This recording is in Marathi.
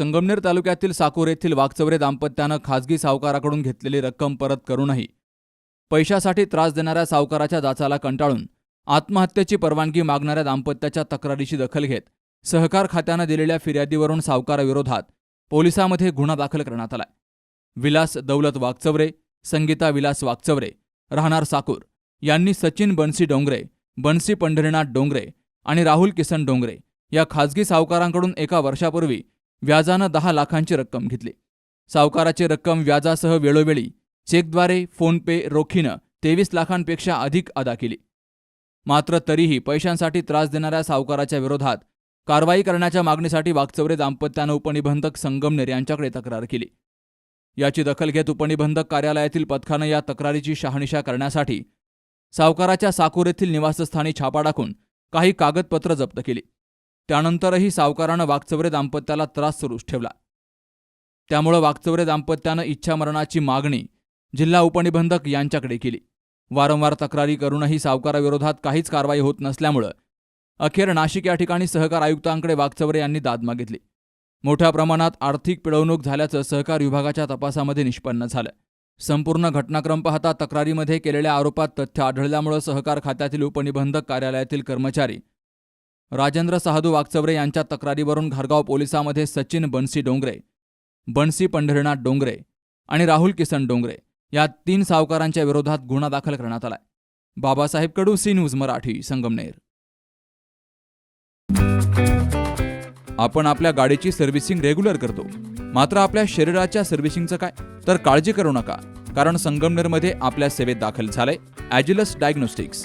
संगमनेर तालुक्यातील साकूर येथील वागचौरे दाम्पत्यानं खासगी सावकाराकडून घेतलेली रक्कम परत करूनही पैशासाठी त्रास देणाऱ्या सावकाराच्या जाचाला कंटाळून आत्महत्येची परवानगी मागणाऱ्या दाम्पत्याच्या तक्रारीची दखल घेत सहकार खात्यानं दिलेल्या फिर्यादीवरून सावकाराविरोधात पोलिसामध्ये गुन्हा दाखल करण्यात आलाय. विलास दौलत वाघचवरे संगीता विलास वाघचवरे राहणार साकूर यांनी सचिन बनसी डोंगरे बनसी पंढरीनाथ डोंगरे आणि राहुल किसन डोंगरे या खासगी सावकारांकडून एका वर्षापूर्वी व्याजानं दहा लाखांची रक्कम घेतली. सावकाराची रक्कम व्याजासह वेळोवेळी चेकद्वारे फोनपे रोखीनं तेवीस लाखांपेक्षा अधिक अदा केली. मात्र तरीही पैशांसाठी त्रास देणाऱ्या सावकाराच्या विरोधात कारवाई करण्याच्या मागणीसाठी वागचौरे दाम्पत्यानं उपनिबंधक संगमनेर यांच्याकडे तक्रार केली. याची दखल घेत उपनिबंधक कार्यालयातील पथकानं या तक्रारीची शहानिशा करण्यासाठी सावकाराच्या साकूर येथील निवासस्थानी छापा टाकून काही कागदपत्र जप्त केली. त्यानंतरही सावकारानं वागचौरे दाम्पत्याला त्रास सुरूच ठेवला. त्यामुळं वागचौरे दाम्पत्यानं इच्छामरणाची मागणी जिल्हा उपनिबंधक यांच्याकडे केली. वारंवार तक्रारी करूनही सावकाराविरोधात काहीच कारवाई होत नसल्यामुळं अखेर नाशिक या ठिकाणी सहकार आयुक्तांकडे वागचौरे यांनी दाद मागितली. मोठ्या प्रमाणात आर्थिक पिळवणूक झाल्याचं सहकार विभागाच्या तपासामध्ये निष्पन्न झालं. संपूर्ण घटनाक्रम पाहता तक्रारीमध्ये केलेल्या आरोपात तथ्य आढळल्यामुळं सहकार खात्यातील उपनिबंधक कार्यालयातील कर्मचारी राजेंद्र साहदू वागचौरे यांच्या तक्रारीवरून घारगाव पोलिसामध्ये सचिन बनसी डोंगरे बनसी पंढरीनाथ डोंगरे आणि राहुल किसन डोंगरे या तीन सावकारांच्या विरोधात गुन्हा दाखल करण्यात आलाय. Babasaheb Kadu C news Marathi Sangamner. आपण आपल्या गाडीची सर्व्हिसिंग रेग्युलर करतो. मात्र आपल्या शरीराच्या सर्व्हिसिंगचं काय? तर काळजी करू नका कारण संगमनेरमध्ये आपल्या सेवेत दाखल झालंय Agilus diagnostics.